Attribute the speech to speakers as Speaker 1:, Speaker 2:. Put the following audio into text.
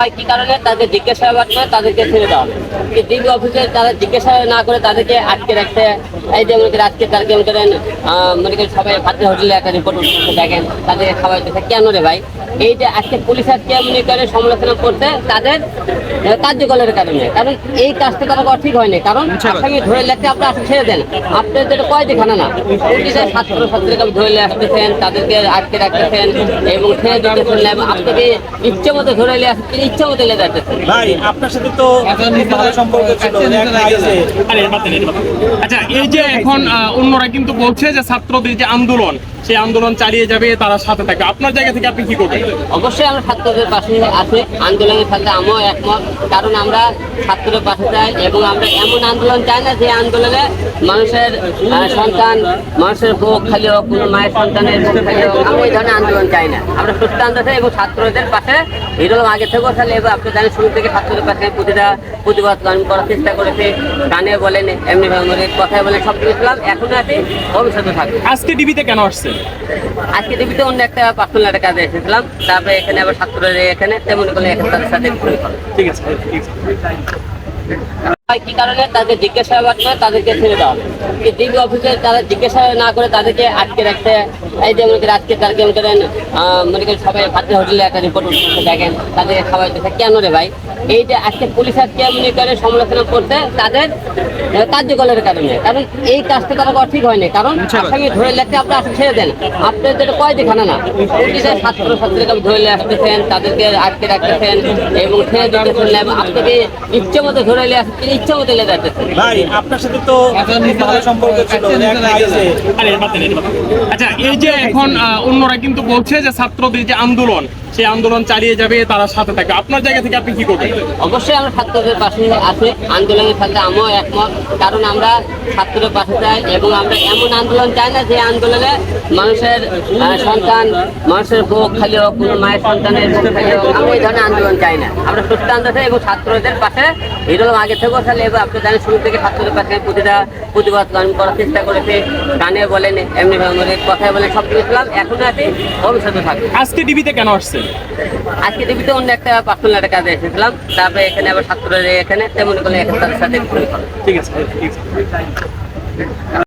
Speaker 1: কি কারণে? তাদের জিজ্ঞাসাবাদ করে তাদেরকে ছেড়ে দেওয়া হবে। ডিবি অফিসে তারা জিজ্ঞাসা না করে তাদেরকে আটকে রাখতে এই যে মনে করেন আজকে তাদেরকে মনে করেন মনে করেন সবাই ভাতের হোটেলে একটা রিপোর্ট দেখেন তাদেরকে খাবার দিচ্ছে কেন রে ভাই? এই যে আজকে পুলিশ আজকে মনে করে সমালোচনা করতে তাদের কার্যকলের কারণে। কারণ এই কাজটা তারা ঠিক হয়নি। কারণ আসামি ধরে লেখতে আপনি আসে ছেড়ে দেন। আপনার যেটা কয় দেখানা না? পুলিশে ছাত্র ছাত্রীকে ধরে আসতেছেন তাদেরকে আটকে রাখতেছেন এবং ছেড়ে দিতেছেন এবং আপনাকে ইচ্ছে মতো ধরে নিয়ে আসতেছেন ইচ্ছে হতে যাচ্ছেন
Speaker 2: ভাই আপনার সাথে তো ভালো সম্পর্ক ছিল।
Speaker 3: আচ্ছা এই যে এখন আহ, অন্যরা কিন্তু বলছে যে ছাত্রদের যে আন্দোলন সেই আন্দোলন চালিয়ে যাবে তারা সাথে থাকবে। আপনার জায়গা থেকে আপনি কি করবেন?
Speaker 1: অবশ্যই আমরা ছাত্রদের পাশে আছি আন্দোলনের সাথে আমিও একমত কারণ আমরা ছাত্রদের পাশে চাই এবং আমরা এমন আন্দোলন চাই না যে আন্দোলনে মানুষের সন্তান মানুষের বুক খালি হোক কোনো মায়ের সন্তানের বুক খালি হোক আমরা এই ধরনের আন্দোলন চাই না। আমরা সুস্থ আন্দোলন এবং ছাত্রদের পাশে এরকম আগে থেকেও তাহলে এবার আপনি জানেন শুরু থেকে ছাত্রদের পাশে প্রতিটা প্রতিবাদ আমি করার চেষ্টা করেছে গানে বলেন এমনি কথায় বলেন সব কিছু এখন আছি ভবিষ্যতে থাকবে।
Speaker 3: আজকে টিভিতে কেন আসছেন
Speaker 1: আজকে টিভিতে অন্য একটা পার্সোনাল একটা কাজে এসেছিলাম। তারপরে এখানে আবার ছাত্রদের এখানে, তেমন করে এখন তাদের সাথে
Speaker 3: ঠিক আছে।
Speaker 1: হয় কি কারণে? তাদের জিজ্ঞাসাবাদ করে তাদেরকে ছেড়ে দেওয়া হবে ডিবি অফিসে তারা জিজ্ঞাসা না করে তাদেরকে আটকে রাখতে এই যে মনে করেন আজকে তাদেরকে মনে করেন মনে করেন সবাই ভাতের হোটেলে একটা রিপোর্ট দেখেন তাদেরকে খাবার দিচ্ছে। কেন রে ভাই? এই যে আজকে পুলিশ আজকে মনে করে সমালোচনা করতে তাদের কার্যকলের কারণে। কারণ এই কাজটা তারা ঠিক হয়নি। কারণ আসামি ধরে লেখতে আপনি আসে ছেড়ে দেন। আপনার যেটা কয় দেখানা না। পুলিশে ছাত্র ছাত্রীকে ধরে আসতেছেন তাদেরকে আটকে রাখতেছেন এবং ছেড়ে দিতেছেন। আপনাকে ইচ্ছে মতো ধরে আসতেছেন ইচ্ছে হতে লেগে
Speaker 2: ভাই আপনার সাথে তো ভালো সম্পর্ক ছিল।
Speaker 3: আচ্ছা এই যে এখন আহ, অন্যরা কিন্তু বলছে যে ছাত্রদের যে আন্দোলন সেই আন্দোলন চালিয়ে যাবে তারা সাথে থাকবে। আপনার জায়গা থেকে আপনি কি করবেন?
Speaker 1: অবশ্যই আমরা ছাত্রদের পাশে আছি আন্দোলনের সাথে আমিও একমত কারণ আমরা ছাত্রদের পাশে চাই এবং আমরা এমন আন্দোলন চাই না যে আন্দোলনে মানুষের সন্তান মানুষের বুক খালি হোক কোনো মায়ের সন্তানের বুক খালি হোক আমরা এই ধরনের আন্দোলন চাই না। আমরা সুস্থ আন্দোলন এবং ছাত্রদের পাশে এরকম আগে থেকেও তাহলে এবার আপনি জানেন শুরু থেকে ছাত্রদের পাশে প্রতিটা প্রতিবাদ আমি করার চেষ্টা করেছে। গানে বলেন এমনি কথায় বলেন সব কিছু এখন আছি ভবিষ্যতে থাকবে।
Speaker 3: আজকে টিভিতে কেন আসছেন
Speaker 1: আজকে দেখিতে অন্য একটা পার্সোনাল একটা কাজে এসেছিলাম। তারপরে এখানে আবার ছাত্ররা এখানে, তেমন করে এখন তাদের সাথে
Speaker 3: ঠিক আছে।